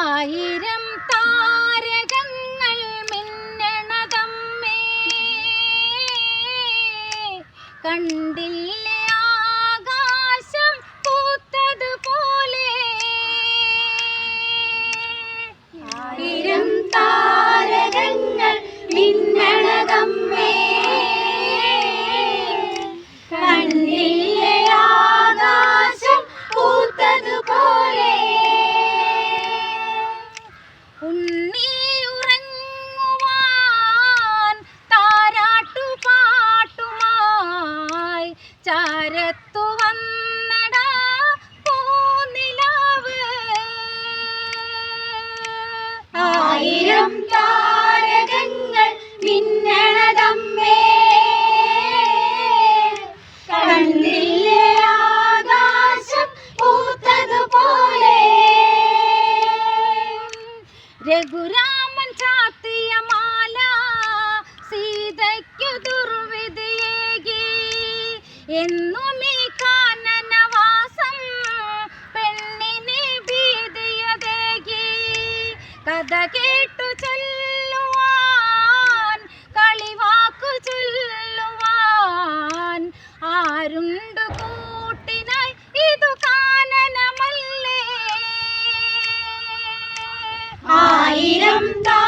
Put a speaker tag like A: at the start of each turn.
A: ആയിരം താരകങ്ങൾ മിന്നണതമ്മേ. കണ്ടില്ലേ ആകാശം പൂത്തതുപോലെ. ആയിരം താരകങ്ങൾ മിന്നണതമ്മേ. ചാരത്തു വന്നടാ പൂനിലാവ് ആയിരം താരകങ്ങൾ മിന്നണതമ്മേ. കണ്ടില്ലേ ആകാശം പൂത്തതുപോലെ. രഘുരാമൻ ചാത്തിയ മാല എന്നുമീ കാനനവാസം പെണ്ണിനെ ഭീതിയതേകി. കഥ കേട്ടു ചൊല്ലുവാൻ കളിവാക്കു ചൊല്ലുവാൻ. ആരുണ്ടു കൂട്ടിനായി ഇതു കാനനമല്ലേ? ആയിരം താ